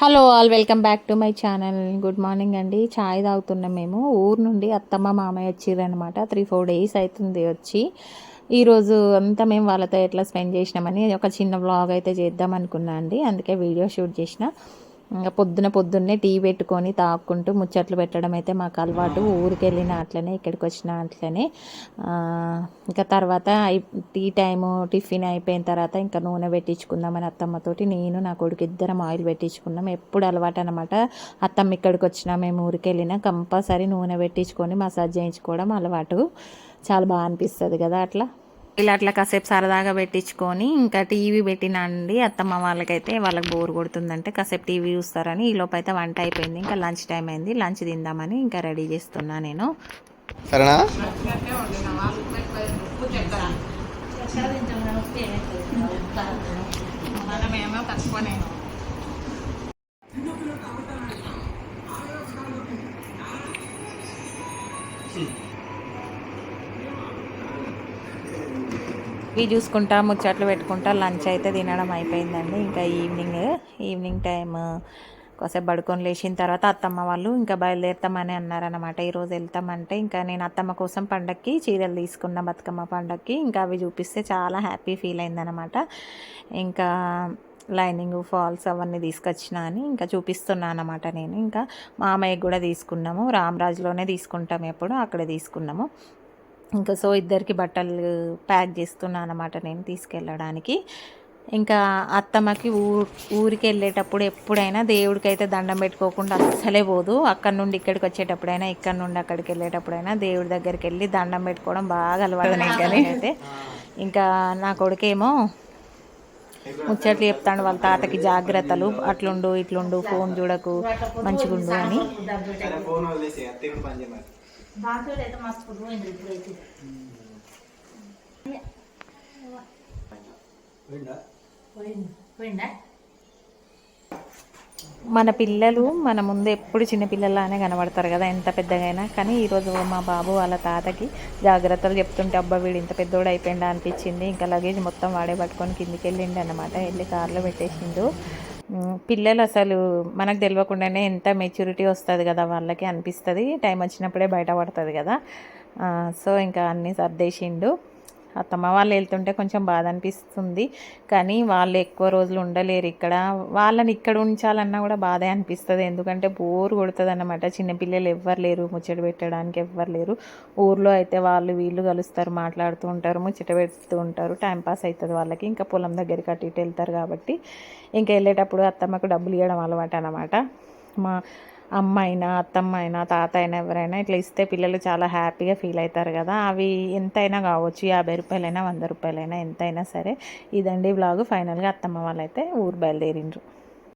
Hello all welcome back to my channel good morning అండి. చాయ్ తాగుతున్నాం మేము. ఊరు నుండి అత్తమ్మ మామయ్య వచ్చిరనమాట త్రీ ఫోర్ డేస్ అవుతుంది వచ్చి. ఈరోజు అంతా మేము వాళ్ళతో ఎట్లా స్పెండ్ చేసినామని ఒక చిన్న వ్లాగ్ అయితే చేద్దాం అనుకున్నా అండి. అందుకే వీడియో షూట్ చేసిన. ఇంకా పొద్దున పొద్దున్నే టీ పెట్టుకొని తాక్కుంటూ ముచ్చట్లు పెట్టడం అయితే మాకు అలవాటు. ఊరికి వెళ్ళిన అట్లనే ఇక్కడికి వచ్చిన అట్లనే. ఇంకా తర్వాత టీ టైము టిఫిన్ అయిపోయిన తర్వాత ఇంకా నూనె పెట్టించుకుందామని అత్తమ్మతోటి నేను నా కొడుకు ఇద్దరం ఆయిల్ పెట్టించుకున్నాం. ఎప్పుడు అలవాటు అనమాట అత్తమ్మ ఇక్కడికి వచ్చినా మేము ఊరికి వెళ్ళినా కంపల్సరీ నూనె పెట్టించుకొని మసాజ్ చేయించుకోవడం అలవాటు. చాలా బాగా అనిపిస్తుంది కదా అట్లా. ఇలా అట్లా కాసేపు సరదాగా పెట్టించుకొని ఇంకా టీవీ పెట్టినా అండి అత్తమ్మ వాళ్ళకైతే వాళ్ళకి బోర్ కొడుతుందంటే కాసేపు టీవీ చూస్తారని ఈ లోపు అయితే వంట అయిపోయింది. ఇంకా లంచ్ టైం అయింది. లంచ్ తిందామని ఇంకా రెడీ చేస్తున్నా నేను. సరేనా? ఇవి చూసుకుంటా ముచ్చట్లు పెట్టుకుంటా లంచ్ అయితే తినడం అయిపోయిందండి. ఇంకా ఈవినింగ్ ఈవినింగ్ టైం కాసేపు పడుకొని లేచిన తర్వాత అత్తమ్మ వాళ్ళు ఇంకా బయలుదేరుతామని అన్నారనమాట ఈరోజు వెళ్తామంటే ఇంకా నేను అత్తమ్మ కోసం పండక్కి చీరలు తీసుకున్న బతుకమ్మ పండక్కి ఇంకా అవి చూపిస్తే చాలా హ్యాపీ ఫీల్ అయిందనమాట ఇంకా లైనింగ్ ఫాల్స్ అవన్నీ తీసుకొచ్చిన అని ఇంకా చూపిస్తున్నాను అనమాట నేను. ఇంకా మామయ్యకి కూడా తీసుకున్నాము. రామరాజులోనే తీసుకుంటాం ఎప్పుడు అక్కడే తీసుకున్నాము. ఇంకా సో ఇద్దరికి బట్టలు ప్యాక్ చేస్తున్నాను అనమాట నేను తీసుకెళ్ళడానికి. ఇంకా అత్తమ్మకి ఊ ఊరికి వెళ్ళేటప్పుడు ఎప్పుడైనా దేవుడికి అయితే దండం పెట్టుకోకుండా అస్సలే పోదు. అక్కడ నుండి ఇక్కడికి వచ్చేటప్పుడైనా ఇక్కడ నుండి అక్కడికి వెళ్ళేటప్పుడైనా దేవుడి దగ్గరికి వెళ్ళి దండం పెట్టుకోవడం బాగా అలవాటు కానీ అయితే ఇంకా నా కొడుకేమో ముచ్చట్లు చెప్తాడు వాళ్ళ తాతకి జాగ్రత్తలు. అట్లుండు ఇట్లుండు ఫోన్ చూడకు మంచిగుండు అని. దాంట్లో అయితే మస్తు పోయింది ఇప్పుడైతే పోయింది? పోయిందా. మన పిల్లలు మన ముందు ఎప్పుడు చిన్న పిల్లలానే కనబడతారు కదా ఎంత పెద్దగైనా కానీ ఈరోజు మా బాబు వాళ్ళ తాతకి జాగ్రత్తలు చెప్తుంటే అబ్బా వీడు ఇంత పెద్దోడు అయిపోయిందా అనిపించింది. ఇంకా లగేజ్ మొత్తం వాడే పట్టుకొని కిందికి వెళ్ళిండు అనమాట వెళ్ళి కార్లో పెట్టేసిండు. పిల్లలు అసలు మనకు తెలియకుండానే ఎంత మెచ్యూరిటీ వస్తుంది కదా వాళ్ళకి అనిపిస్తుంది. టైం వచ్చినప్పుడే బయట పడుతుంది కదా. సో ఇంకా అన్నీ సర్దేసిండు. అత్తమ్మ వాళ్ళు వెళ్తుంటే కొంచెం బాధ అనిపిస్తుంది కానీ వాళ్ళు ఎక్కువ రోజులు ఉండలేరు ఇక్కడ. వాళ్ళని ఇక్కడ ఉంచాలన్నా కూడా బాధే అనిపిస్తుంది. ఎందుకంటే బోర్ కొడుతుంది అన్నమాట చిన్నపిల్లలు ఎవ్వరు లేరు. ముచ్చట పెట్టడానికి ఎవ్వరు లేరు. ఊర్లో అయితే వాళ్ళు వీళ్ళు కలుస్తారు. మాట్లాడుతూ ఉంటారు. ముచ్చట పెడుతూ ఉంటారు. టైంపాస్ అవుతుంది వాళ్ళకి. ఇంకా పొలం దగ్గరికి అటు ఇటు వెళ్తారు కాబట్టి. ఇంకా వెళ్ళేటప్పుడు అత్తమ్మకు డబ్బులు ఇవ్వడం అలవాటు అనమాట మా అమ్మ అయినా అత్తమ్మ అయినా తాత అయినా ఎవరైనా ఇట్లా ఇస్తే పిల్లలు చాలా హ్యాపీగా ఫీల్ అవుతారు కదా. అవి ఎంతైనా కావచ్చు యాభై రూపాయలైనా వంద రూపాయలైనా ఎంతైనా సరే. ఇదండి బ్లాగు ఫైనల్గా అత్తమ్మ వాళ్ళైతే ఊరు బయలుదేరిండ్రు.